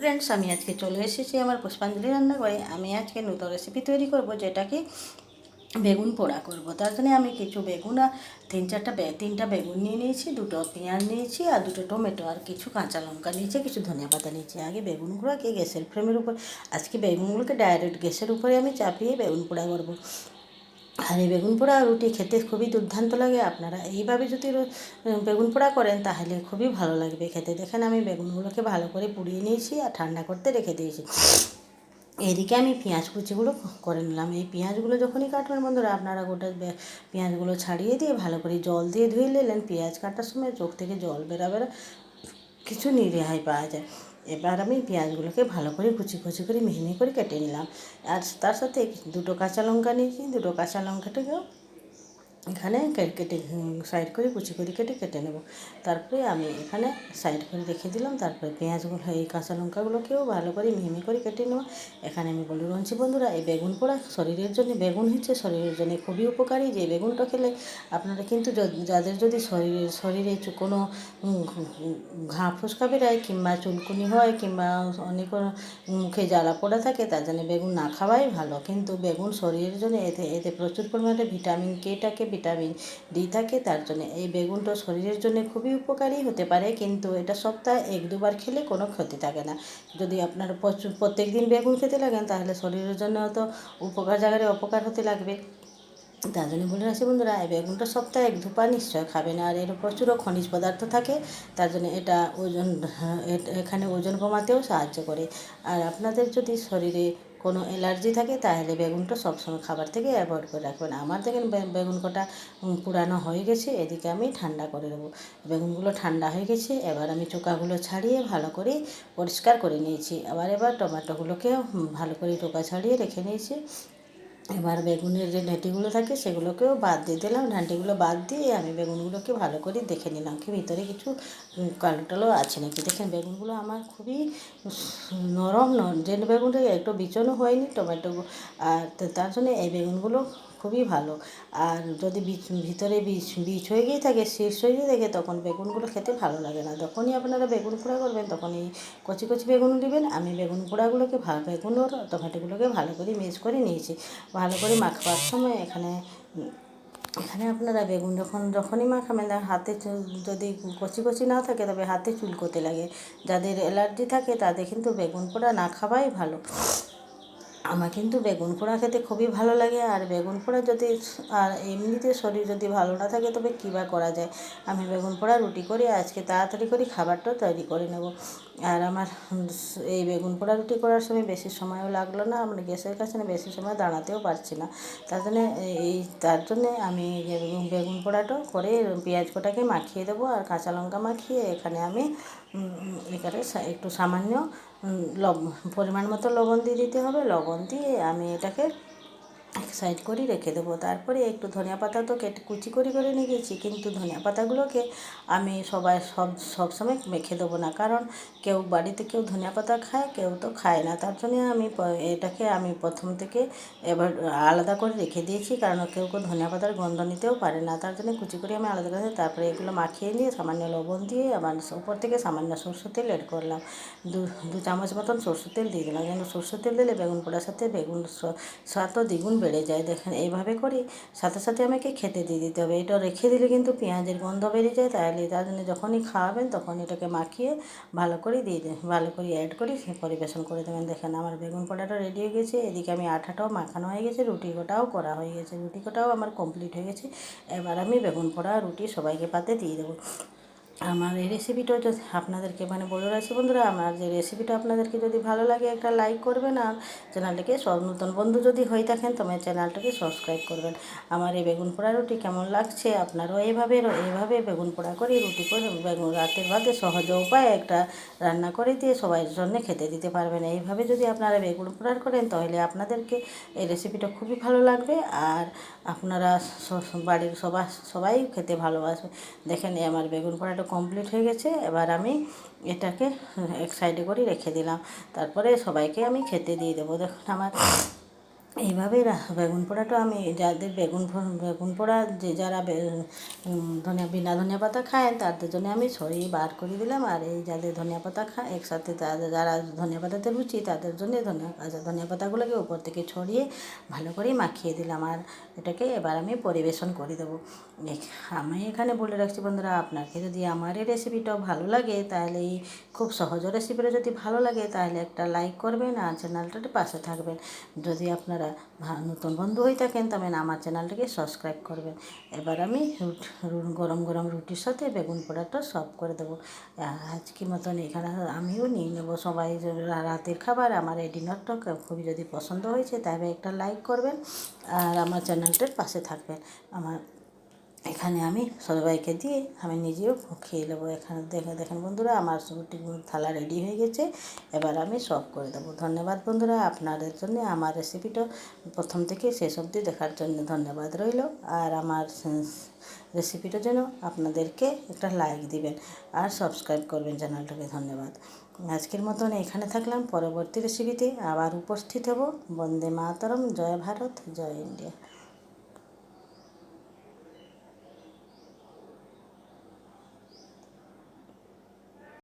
Friends আমি আজকে চলে এসেছি আমার পুষ্পাঞ্জলি রান্নাঘরে। আমি আজকে নতুন রেসিপি তৈরি করব, যেটাকে বেগুন পোড়া করব। তার জন্য আমি কিছু বেগুন আর তিন চারটা তিনটা বেগুন নিয়ে নিয়েছি, দুটো পেঁয়াজ নিয়েছি আর দুটো টমেটো আর কিছু কাঁচা লঙ্কা নিয়েছি, কিছু ধনিয়া পাতা নিয়েছি। আগে বেগুনগুলোকে গ্যাসের ফ্লেমের উপর আজকে বেগুনগুলোকে ডাইরেক্ট গ্যাসের উপরে আমি চাপিয়ে বেগুন পোড়া করব। আর এই বেগুন পোড়া রুটি খেতে খুবই দুর্দান্ত লাগে। আপনারা এইভাবে যদি বেগুন পোড়া করেন, তাহলে খুবই ভালো লাগবে খেতে। দেখেন, আমি বেগুনগুলোকে ভালো করে পুড়িয়ে নিয়েছি আর ঠান্ডা করতে রেখে দিয়েছি। এদিকে আমি পেঁয়াজ কুচিগুলো করে নিলাম। এই পেঁয়াজগুলো যখনই কাটবেন, বন্ধুরা, আপনারা গোটা পেঁয়াজগুলো ছাড়িয়ে দিয়ে ভালো করে জল দিয়ে ধুয়ে নিলেন। পেঁয়াজ কাটার সময় চোখ থেকে জল বেরা বেরা কিছু নি রেহাই পাওয়া যায়। এবার আমি পেঁয়াজগুলোকে ভালো করে কুচি কুচি করে মিহি করে কেটে নিলাম। আর তার সাথে দুটো কাঁচা লঙ্কা নিয়েছি দুটো কাঁচা লঙ্কাটাকেও এখানে কেটে সাইড করে কুচি করে কেটে কেটে নেব। তারপরে আমি এখানে সাইড করে রেখে দিলাম। তারপরে পেঁয়াজগুলো এই কাঁচা লঙ্কাগুলোকেও ভালো করে মিহি করে কেটে নেব। এখানে আমি বলে রয়েছি বন্ধুরা, এই বেগুন পোড়া শরীরের জন্য বেগুন হচ্ছে, শরীরের জন্য খুবই উপকারী। যে বেগুনটা খেলে আপনারা কিন্তু যাদের যদি শরীরে শরীরে কোনো ঘা ফুসকা বেরোয় কিংবা চুলকুনি হয় কিংবা অনেক মুখে জ্বালা পোড়া থাকে, তার জন্য বেগুন না খাওয়াই ভালো। কিন্তু বেগুন শরীরের জন্য এতে এতে প্রচুর পরিমাণে ভিটামিন কে থাকে ভিটামিন ডি থাকে তার জন্য এই বেগুনটা শরীরের জন্য খুবই উপকারী হতে পারে কিন্তু এটা সপ্তাহে এক দুবার খেলে কোনো ক্ষতি থাকে না। যদি আপনার প্রত্যেক দিন বেগুন খেতে লাগেন তাহলে শরীরের জন্য তো উপকার জায়গায় অপকার হতে লাগবে। তার জন্য বলে রাখছি বন্ধুরা এই বেগুনটা সপ্তাহে এক দুপা নিশ্চয় খাবেন আর এর প্রচুর খনিজ পদার্থ থাকে তার জন্য এটা ওজন হ্যাঁ, এখানে ওজন কমাতেও সাহায্য করে। আর আপনাদের যদি শরীরে কোনো অ্যালার্জি থাকে, তাহলে বেগুনটা সবসময় খাবার থেকে অ্যাভয়েড করে রাখবেন। আমার দেখেন বেগুন কটা পুরানো হয়ে গেছে, এদিকে আমি ঠান্ডা করে দেবো বেগুনগুলো ঠান্ডা হয়ে গেছে, এবার আমি চোকাগুলো ছাড়িয়ে ভালো করে পরিষ্কার করে নিয়েছি। আবার এবার টমেটোগুলোকে ভালো করে টোকা ছাড়িয়ে রেখে নিয়েছি। এবার বেগুনের যে ডাঁটিগুলো থাকে সেগুলোকেও বাদ দিয়ে দিলাম। ডাঁটিগুলো বাদ দিয়ে আমি বেগুনগুলোকে ভালো করে দেখে নিলাম কি ভিতরে কিছু কালো টালো আছে নাকি। দেখেন বেগুনগুলো আমার খুবই নরম ন যে বেগুনটা একটু বিচনও হয়নি টমেটো আর তার জন্য এই বেগুনগুলো খুবই ভালো। আর যদি ভিতরে বীজ বীজ হয়ে গিয়ে থাকে, শীর্ষ হয়ে গিয়ে থাকে, তখন বেগুনগুলো খেতে ভালো লাগে না। যখনই আপনারা বেগুন পোড়া করবেন তখন এই কচি কচি বেগুন নেবেন আমি বেগুন পোড়াগুলোকে ভালো বেগুন আর টমেটোগুলোকে ভালো করে মিক্স করে নিয়েছি। ভালো করে মাখবার সময় এখানে এখানে আপনারা বেগুন যখন, যখনই মাখাবেন হাতে যদি কচি কচি না থাকে, তবে হাতে চুলকোতে লাগে। যাদের অ্যালার্জি থাকে, তাদের কিন্তু বেগুন পোড়া না খাওয়াই ভালো। আমার কিন্তু বেগুন পোড়া খেতে খুবই ভালো লাগে, আর বেগুন পোড়া যদি, আর এমনিতে শরীর যদি ভালো না থাকে তবে কী বা করা যায়? আমি বেগুন পোড়া রুটি করে, আজকে তাড়াতাড়ি করে, খাবারটাও তৈরি করে নেব। আর আমার এই বেগুন পোড়া রুটি করার সময় বেশি সময়ও লাগল না, আমরা গ্যাসের কাছে না বেশি সময় দাঁড়াতেও পারছি না। তার জন্যে এই, তার জন্যে আমি বেগুন পোড়াটাও করে পেঁয়াজ কটাকে মাখিয়ে দেবো, আর কাঁচা লঙ্কা মাখিয়ে এখানে আমি এখানে একটু সামান্য পরিমাণ মতো লবণ দিয়ে দিতে হবে। লবণ দিয়ে আমি এটাকে সাইড করে, রেখে দেবো। তারপরে একটু ধনিয়া পাতা তো কেটে কুচি করে করে নিয়ে গেছি, কিন্তু ধনিয়া পাতাগুলোকে আমি সবাই সব সবসময় মেখে দেবো না। কারণ কেউ বাড়িতে কেউ ধনিয়া পাতা খায়, কেউ তো খায় না। তার জন্য আমি এটাকে আমি প্রথম থেকে এবার আলাদা করে রেখে দিয়েছি, কারণ কেউ কেউ ধনিয়া পাতার গন্ধ নিতেও পারে না। তার জন্য কুচি করে আমি আলাদা করে তারপরে এগুলো মাখিয়ে নিয়ে সামান্য লবণ দিয়ে আবার উপর থেকে সামান্য সরষের তেল এড করলাম। দু দু চামচ মতন সরষের তেল দিয়ে দিলাম। যেন সরষের তেল দিলে বেগুন পোড়ার সাথে বেগুন স্বাদও দ্বিগুণ বেড়ে যায়। দেখেন, এইভাবে করি সাথে সাথে আমাকে খেতে দিয়ে দিতে হবে। এটা রেখে দিলে কিন্তু পেঁয়াজের গন্ধ বেরিয়ে যায়। তাহলে তার জন্য যখনই খাওয়াবেন তখন এটাকে মাখিয়ে ভালো করে দিয়ে দেন। ভালো করে অ্যাড করে পরিবেশন করে দেবেন। দেখেন, আমার বেগুন পোড়াটা রেডি হয়ে গেছে। এদিকে আমি আঠাটাও মাখানো হয়ে গেছে, রুটি কোটাও করা হয়ে গেছে। রুটি কোটাও আমার কমপ্লিট হয়ে গেছে। এবার আমি বেগুন পোড়া রুটি সবাইকে পাতে দিয়ে দেবো। আমার এই রেসিপিটা যদি আপনাদেরকে মানে বলে রাখছি বন্ধুরা, আমার যে রেসিপিটা আপনাদেরকে যদি ভালো লাগে একটা লাইক করবেন আর চ্যানেলটাকে সব নতুন বন্ধু যদি হয়ে থাকেন তবে চ্যানেলটাকে সাবস্ক্রাইব করবেন। আমার এই বেগুন পোড়া রুটি কেমন লাগছে আপনারাও এইভাবে এইভাবে বেগুন পোড়া করে রুটি করে বেগুন রাতের ভাতে সহজ উপায়ে একটা রান্না করে দিয়ে সবাইয়ের জন্য খেতে দিতে পারবেন। এইভাবে যদি আপনারা বেগুন পোড়া করেন, তাহলে আপনাদেরকে এই রেসিপিটা খুবই ভালো লাগবে আর আপনারা বাড়ির সবাই সবাই খেতে ভালোবাসবে। দেখেন এই আমার বেগুন পোড়াটা কমপ্লিট হয়ে গেছে, এবার আমি এটাকে এক সাইডে করে রেখে দিলাম। তারপরে সবাইকে আমি খেতে দিয়ে দেবো। দেখুন আমার এইভাবেই বেগুন পোড়াটা আমি যাদের বেগুন বেগুন পোড়া যে যারা ধনিয়া বিনা ধনিয়া পাতা খায় তাদের জন্য আমি ছড়িয়ে বার করে দিলাম। আর এই যাদের ধনিয়া পাতা খায়, একসাথে যারা ধনিয়া পাতাতে রুচি তাদের জন্য ধনিয়া আচ্ছা ধনিয়া পাতাগুলোকে উপর থেকে ছড়িয়ে ভালো করে মাখিয়ে দিলাম। আর এটাকে এবার আমি পরিবেশন করে দেবো। আমি এখানে বলে রাখছি বন্ধুরা, আপনাকে যদি আমার এই রেসিপিটা ভালো লাগে, তাহলে এই খুব সহজ রেসিপিটা যদি ভালো লাগে, তাহলে একটা লাইক করবেন আর চ্যানেলটাতে পাশে থাকবেন। যদি আপনারা ভা- নতুন বন্ধু হয়ে থাকেন তবে আমার চ্যানেলটাকে সাবস্ক্রাইব করবেন। এবার আমি গরম গরম রুটির সাথে বেগুন পোড়াটা সব করে দেবো। আজকে মতন এখানে আমিও নিয়ে নেব সবাই রাতের খাবার। আমার এই ডিনারটা খুবই যদি পছন্দ হয়েছে, তাহলে একটা লাইক করবেন আর আমার চ্যানেলটার পাশে থাকবেন। আমার এখানে আমি সবাইকে দিয়ে আমি নিজেও খেয়ে নেব এখানে। দেখে, দেখেন বন্ধুরা, আমার রুটি থালা রেডি হয়ে গেছে। এবার আমি সব করে দেবো। ধন্যবাদ বন্ধুরা, আপনাদের জন্য আমার রেসিপিটা প্রথম থেকে শেষ অবধি দেখার জন্য ধন্যবাদ রইল। আর আমার রেসিপিটার জন্য আপনাদেরকে একটা লাইক দিবেন আর সাবস্ক্রাইব করবেন চ্যানেলটাকে ধন্যবাদ। আজকের মতন এখানে থাকলাম। পরবর্তী রেসিপিতে আবার উপস্থিত হব। বন্দে মাতরম। জয় ভারত, জয় ইন্ডিয়া।